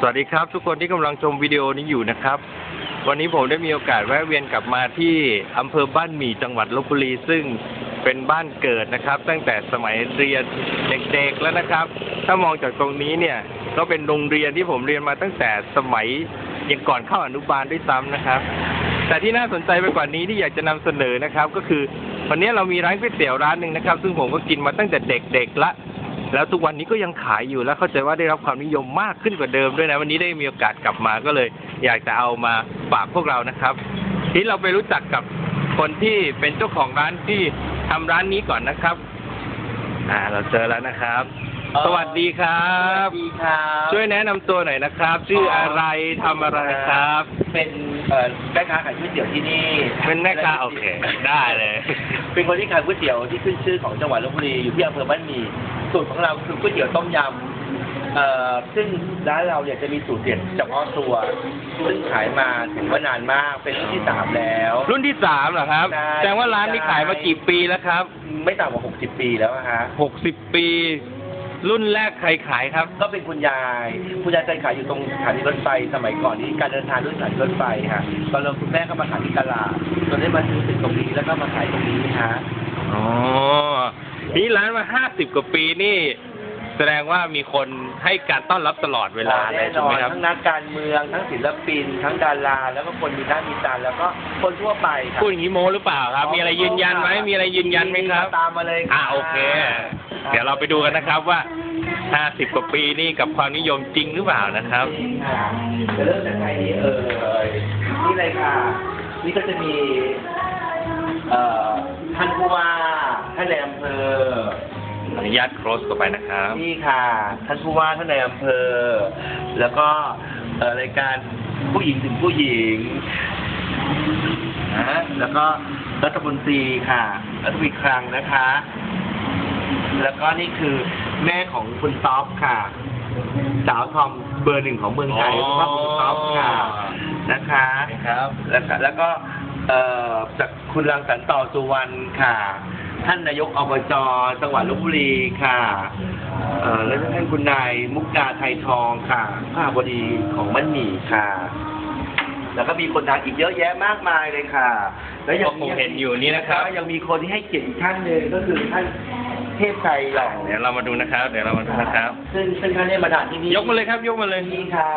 สวัสดีครับ ทุกคนที่กำลังชมวิดีโอนี้อยู่นะครับ วันนี้ผมได้มีโอกาสแวะเวียนกลับมาที่อำเภอบ้านหมี่จังหวัดลบบุรี ซึ่งเป็นบ้านเกิดนะครับ ตั้งแต่สมัยเรียนเด็กๆแล้วนะครับ ถ้ามองจากตรงนี้เนี่ยก็เป็นโรงเรียนที่ผมเรียนมาตั้งแต่สมัยยังก่อนเข้าอนุบาลด้วยซ้ำนะครับ แต่ที่น่าสนใจไปกว่านี้ที่อยากจะนำเสนอนะครับ ก็คือวันนี้เรามีร้านก๋วยเตี๋ยวร้านหนึ่งนะครับ ซึ่งผมก็กินมาตั้งแต่เด็กๆละ แล้วทุกวันนี้ก็ยังขายอยู่แล้วเข้าใจว่าได้รับความนิยมมากขึ้นกว่าเดิมด้วยนะ วันนี้ได้มีโอกาสกลับมาก็เลย อยากจะเอามาฝากพวกเรานะครับ ที่เราไปรู้จักกับคนที่เป็นเจ้าของร้านที่ทำร้านนี้ก่อนนะครับ อ่า เราเจอแล้วนะครับ สวัสดีครับสวัสดีครับ ช่วยแนะนำตัวหน่อยนะครับ ชื่ออะไรทำอะไรครับ เป็นเอ่อแม่ค้าขายก๋วยเตี๋ยวที่นี่เป็นแม่ค้าโอเค ได้เลย เป็นคนที่ขายก๋วยเตี๋ยวที่ขึ้นชื่อของจังหวัดลบบุรีอยู่ที่อำเภอบ้านหมี่สูตรของเราคือก๋วยเตี๋ยวต้มยำเอ่อซึ่งร้านเราเนี่ยจะมีสูตรเด็ดเฉพาะตัวซึ่งขายมาถือว่านานมากเป็นรุ่นที่สามแล้ว รุ่นที่สามเหรอครับใช่ แสดงว่าร้านนี้ขายมากี่ปีแล้วครับ ไม่ต่ำกว่า 60 ปีแล้วอะฮะหกสิบปี รุ่นแรกใครขายครับ ก็เป็นคุณยาย คุณยายเคยขายอยู่ตรงสถานีรถไฟสมัยก่อนนี้การเดินทางด้วยสถานีรถไฟค่ะตอนเราคุณแม่ก็มาขายที่ตลาดจนได้มาซื้อตึกตรงนี้แล้วก็มาขายตรงนี้ฮะอ๋อนี่ร้านมาห้าสิบกว่าปีนี่ แสดงว่ามีคนให้การต้อนรับตลอดเวลาเลแน่ยนใช่อไหมนครับ ทั้งนักการเมืองทั้งศิลปิน ทั้งดารา แล้วก็คนมีหน้ามีตาแล้วก็คนทั่วไปค่ะพูดอย่างนี้โมหรือเปล่าครับ มีอะไรยืนยันไหมมีอะไรยืนยันไหมครับ ตามมาเลยอ่าโอเค เดี๋ยวเราไปดูกันนะครับว่าห้าสิบกว่าปีนี่กับความนิยมจริงหรือเปล่านะครับนี่ค่ะจะเริ่มจากใครดีเอ่ยนี่เลยค่ะ นี่ก็จะมี เอ่อท่านผู้ว่าท่านในอำเภออนุญาต close เข้าไปนะครับนี่ค่ะ ท่านผู้ว่าท่านในอำเภอ แล้วก็เอ่อรายการผู้หญิงถึงผู้หญิงนะแล้วก็รัฐมนตรีค่ะรัฐมนตรีคลังนะคะ แล้วก็นี่คือแม่ของคุณท็อปค่ะ สาวทอมเบอร์หนึ่งของเมืองไทยอ๋อคุณพ่อคุณท็อปค่ะนะคะ ครับ แล้วก็แล้วก็เอ่อจากคุณรังสรรค์ต่อสุวรรณค่ะ ท่านนายกอบจจังหวัดลบบุรีค่ะเอ่อแล้วก็ท่านคุณนายมุกดาไทยทองค่ะข้าบดีของมันหมี่ค่ะ แล้วก็มีคนดังอีกเยอะแยะมากมายเลยค่ะ แล้วยังก็คงเห็นอยู่นี่นะครับ แล้วยังมีคนที่ให้เกียรติอีกท่านหนึ่งก็คือท่าน เทพไทยหล่องเดี๋ยวเรามาดูนะครับ เดี๋ยวเรามาดูนะครับ ซึ่งซึ่งท่านได้มาด่านที่นี่ยกมาเลยครับ ยกมาเลยนี่ค่ะ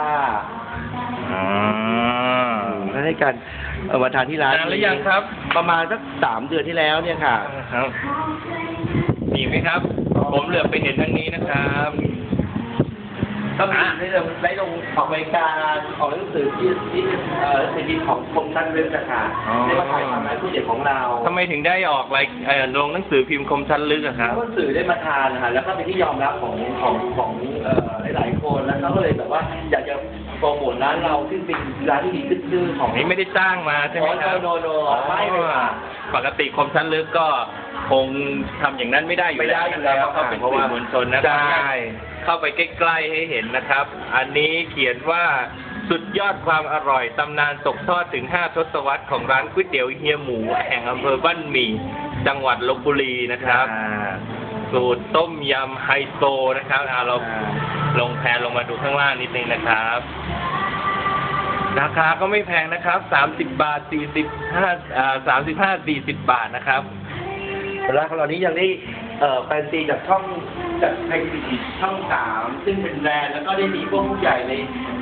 อ๋อท่านให้การเอ่อมาทานที่ร้านนานหรือยังครับประมาณสักสามเดือนที่แล้วเนี่ยค่ะ ครับมีไหมครับ ผมเหลือบไปเห็นทางนี้นะครับ ก็มีได้ลงได้ลงออกรายการออกหนังสือที่ที่เอ่อหนังสือพิมพ์ของกรมท่านเว็บนะคะอ๋อได้มาถ่ายทำร้านผู้เด็กของเราทำไมถึงได้ออกรายเอ่อลงหนังสือพิมพ์คมชั้นลึกอะครับ ก็สื่อได้มาทานนะคะแล้วก็เป็นที่ยอมรับของของของเอ่อหลายๆคนแล้วเขาก็เลยแบบว่าอยากจะโปรโมทร้านเราซึ่งเป็นร้านที่มีขึ้นชื่อของนี่ไม่ได้จ้างมาใช่ไหมครับโนโนโนไม่เลยค่ะ ปกติคมชั้นลึกก็คงทำอย่างนั้นไม่ได้อยู่ไม่ได้แล้วอยู่นะแล้ควรับ เพราะเขาเป็นเพราะสื่ว่าอมวลชนนะครับใช่ เข้าไปใกล้ๆให้เห็นนะครับ อันนี้เขียนว่าสุดยอดความอร่อยตำนานตกทอดถึง 5 ทศวรรษของร้านก๋วยเตี๋ยวเฮียหมู แห่งอำเภอบ้านหมี่จังหวัดลบบุรีนะครับ สูตรต้มยำไฮโซนะครับเอาเราลงแพนลงมาดูข้างล่างนิดนึงนะครับ ราคาก็ไม่แพงนะครับ 30 บาท40 5อ่า35 40 บาทนะครับแล้วของเรานี้ยังได้ เอ่อแฟนซีจากช่องจากไทยทีวีช่องสามซึ่งเป็นแบรนด์แล้วก็ได้มีพวกผู้ใหญ่ใน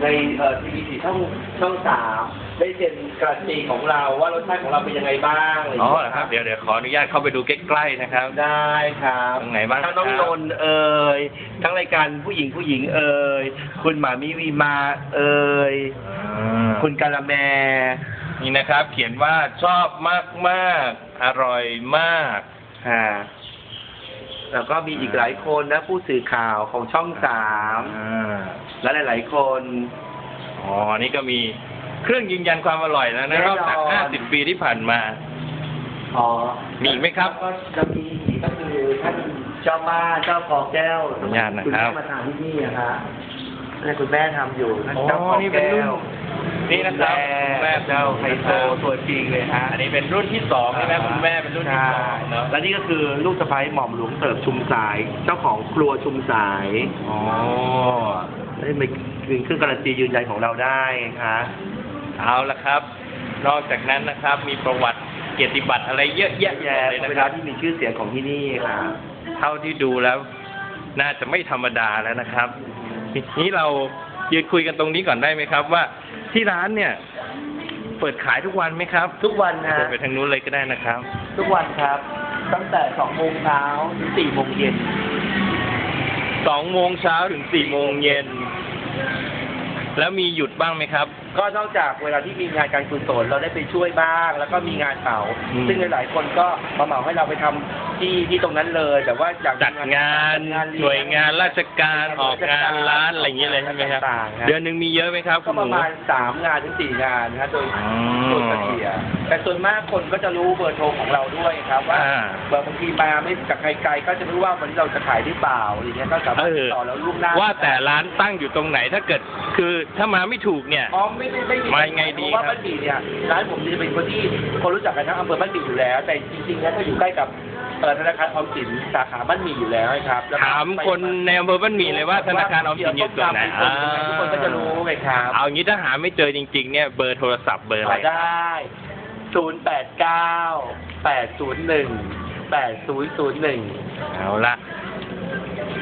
ในเอ่อทีวีช่องช่องสามได้เซ็นการันตีของเราว่ารสชาติของเราเป็นยังไงบ้างอะไรอย่างอ๋อเงี้ยเหรอครับเดี๋ยวเดี๋ยวขออนุญาตเข้าไปดูใกล้ๆนะครับ ได้ครับตรงไหนบ้างทั้งน้องครับ นนท์เอ่ยทั้งรายการผู้หญิงผู้หญิงเอ่ยคุณหมามิวีมาเอ่ยคุณกาละแม นี่นะครับ เขียนว่าชอบมากมากๆอร่อยมากค่ะ แล้วก็มีอีกหลายคนนะผู้สื่อข่าวของช่องสามอ่าและหลาย ๆ คน อ๋อ นี่ก็มีเครื่องยืนยันความอร่อยแล้วนะรอบจาก 50 ปีที่ผ่านมา อ๋อมีอีกไหมครับก็จะมีอีกก็คือท่านเจ้าบ้านเจ้าพอแก้วขออนุญาตนะครับ ณแม่มาทานที่นี่นะคะนี่คุณแม่ทำอยู่ท่านอ๋อเจ้าพอนี่เป็นแก้รุ่นว นี่นะครับแม่เจ้าไฮโซตัวจริงเลยฮะ อันนี้เป็นรุ่นที่สองใช่ไหมคุณแม่เป็นรุ่นที่สองเนาะ และนี่ก็คือลูกสะใภ้หม่อมหลวงเติบชุมสาย เจ้าของครัวชุมสายอ๋อและได้เป็นเครื่องการันตียืนยันของเราได้คะเอาละครับ นอกจากนั้นนะครับ มีประวัติเกียรติบัตรอะไรเยอะแยะแย่เลยนะเวคลารับ ที่มีชื่อเสียงของที่นี่ค่ะเท่าที่ดูแล้ว น่าจะไม่ธรรมดาแล้วนะครับทีนี้เรายืนคุยกันตรงนี้ก่อนได้ไหมครับ ว่า ที่ร้านเนี่ย เปิดขายทุกวันไหมครับทุกวันนะเปิดไปทางนู้นเลยก็ได้นะครับ ทุกวันครับ ตั้งแต่สองโมงเช้าถึงสี่โมงเย็น สองโมงเช้าถึงสี่โมงเย็น แล้วมีหยุดบ้างไหมครับ ก็นอกจากเวลาที่มีงานการกุศลเราได้ไปช่วยบ้าง แล้วก็มีงานเหมาอืมซึ่งหลายๆคนก็มาเหมาให้เราไปทำที่ที่ตรงนั้นเลยแต่ว่าอยากจัดงานจัดหน่วยงานราชการออกงานร้านอะไรอย่างเงี้ยเลยใช่ไหมครับ ต่างๆนะเดือนหนึ่งมีเยอะไหมครับก็คุณหประมูมาณสามงานถึงสี่งานนะฮะโดยอืมโดยเฉลี่ยแต่ส่วนมากคนก็จะรู้เบอร์โทรของเราด้วยครับว่า อ่าเบอร์บางทีมาไม่จากไกลๆก็จะรู้ว่าวันนี้เราจะขายหรือเปล่าอะไรเงี้ยก็สามารถติดต่อแล้วล่วงหน้าว่าแต่ร้านตั้งอยู่ตรงไหนถ้าเกิด คือถ้ามาไม่ถูกเนี่ย อ๋อไม่ไม่ไม่มายังไงดีเพราะว่าครับ บ้านบีเนี่ยร้านผมจะเป็นคนที่คนรู้จักกันทั้งอำเภอบ้านบีอยู่แล้ว แต่จริงๆแล้วก็อยู่ใกล้กับเอ่อธนาคารออมสินสาขาบ้านมีอยู่แล้วนะครับแล้วก็ถามคนในอำเภอบ้านหมี่เลยว่าธนาคารออมสินอยู่ตรงไหนอ่าทุกคนก็จะรู้ไงครับเอางี้ถ้าหาไม่เจอจริง ๆ เนี่ยเบอร์โทรศัพท์เบอร์อะไรหาได้ศูนย์แปดเก้าแปดศูนย์หนึ่งแปดศูนย์ศูนย์หนึ่งเอาละ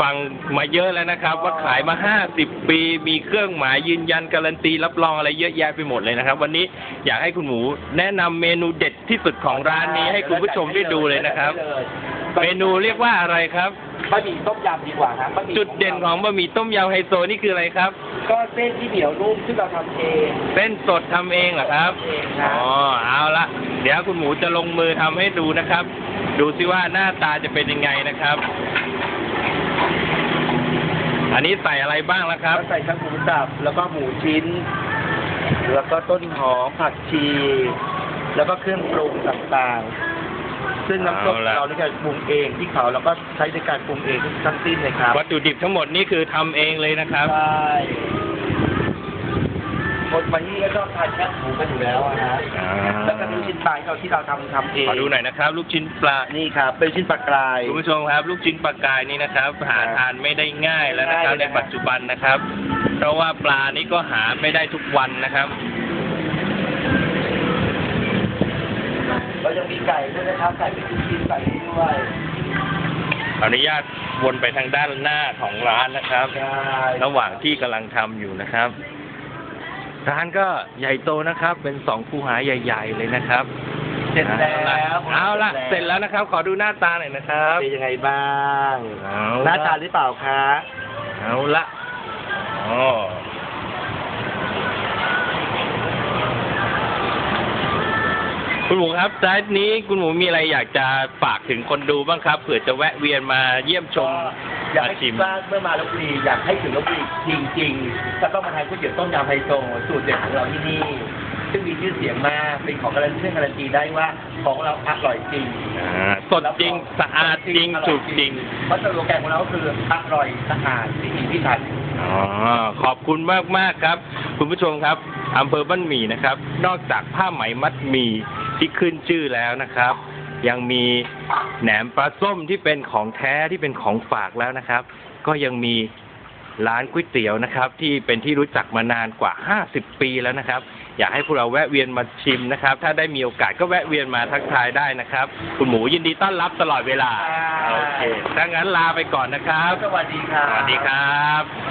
ฟังมาเยอะแล้วนะครับ ว่าขายมาห้าสิบปี มีเครื่องหมายยืนยันการันตีรับรองอะไรเยอะแยะไปหมดเลยนะครับ วันนี้อยากให้คุณหมูแนะนำเมนูเด็ดที่สุดของร้านนี้ให้คุณผู้ชมได้ดูเลยนะครับ เมนูเรียกว่าอะไรครับ บะหมี่ต้มยำดีกว่าครับบะหมี่จุดเด่นของบะหมี่ต้มยำไฮโซนี่คืออะไรครับ ก็เส้นที่เหนียวนุ่มที่เราทำเองเส้นสดทำเองเหรอครับ เองครัอ๋บอเอาละ เดี๋ยวคุณหมูจะลงมือทำให้ดูนะครับ ดูซิว่าหน้าตาจะเป็นยังไงนะครับ อันนี้ใส่อะไรบ้างแล้วครับก็ใส่ทั้งหมูสับแล้วก็หมูชิ้น แล้วก็ต้นหอมผักชี แล้วก็เครื่องปรุงต่างๆ ซึ่งน้ำซุปเอาล่ะ เราในการปรุงเองที่เขาเราก็ใช้ในการปรุงเองทั้งสิ้นเลยครับวัตถุดิบทั้งหมดนี่คือทำเองเลยนะครับ ใช่ คนมาที่ก็ชอบทานแคบหมูกันอยู่แล้วอะฮะอ่า แล้วก็มีชิ้นปลาที่เราที่เราทำทำเองขอดูหน่อยนะครับ ลูกชิ้นปลานี่ครับ เป็นชิ้นปลากราย คุณผู้ชมครับ ลูกชิ้นปลากายนี่นะครับ หาทานไม่ได้ง่ายแล้วนะครับง่ายในเลยนะครับปัจจุบันนะครับ เพราะว่าปลานี้ก็หาไม่ได้ทุกวันนะครับ เรายังมีไก่ด้วยนะครับไก่เป็นชิ้นๆใส่ให้ด้วยขออนุญาตวนไปทางด้านหน้าของร้านนะครับ ใช่ ระหว่างที่กำลังทำอยู่นะครับ ร้านก็ใหญ่โตนะครับ เป็นสองคูหาใหญ่ ๆ เลยนะครับ เสร็จแล้วเอาละเสร็จแล้วนะครับ ขอดูหน้าตาหน่อยนะครับเป็นยังไงบ้าง เอาน่าละทานหรือเปล่าคะ เอาละอ๋อ คุณหมูครับท้ายนี้คุณหมูมีอะไรอยากจะฝากถึงคนดูบ้างครับเผื่อจะแวะเวียนมาเยี่ยมชมอยากมาให้ชิคิมดว่าเมื่อมาลบบุรีอยากให้ถึงลบบุรีจริงๆจะต้องมาทานก๋วยเตี๋ยวต้มยำไฮโซสูตรเด็ดของเราที่นี่ ซึ่งมีชื่อเสียงมากเป็นของการันตีการันตีได้ว่าของเราอร่อยจริงอ่าสดจริงสะอาดจริงถูกจริง เพราะสโลแกนของเราก็คืออร่อยสะอาดพิถีพิถัน อ๋อขอบคุณมากมากๆครับ คุณผู้ชมครับอำเภอบ้านหมี่นะครับ นอกจากผ้าไหมมัดหมี่ ที่ขึ้นชื่อแล้วนะครับ ยังมีแหนมปลาส้มที่เป็นของแท้ที่เป็นของฝากแล้วนะครับ ก็ยังมีร้านก๋วยเตี๋ยวนะครับ ที่เป็นที่รู้จักมานานกว่า 50 ปีแล้วนะครับ อยากให้พวกเราแวะเวียนมาชิมนะครับ ถ้าได้มีโอกาสก็แวะเวียนมาทักทายได้นะครับ คุณหมูยินดีต้อนรับตลอดเวลาโอเคถ้างั้นลาไปก่อนนะครับ สวัสดีครับ สวัสดีครับ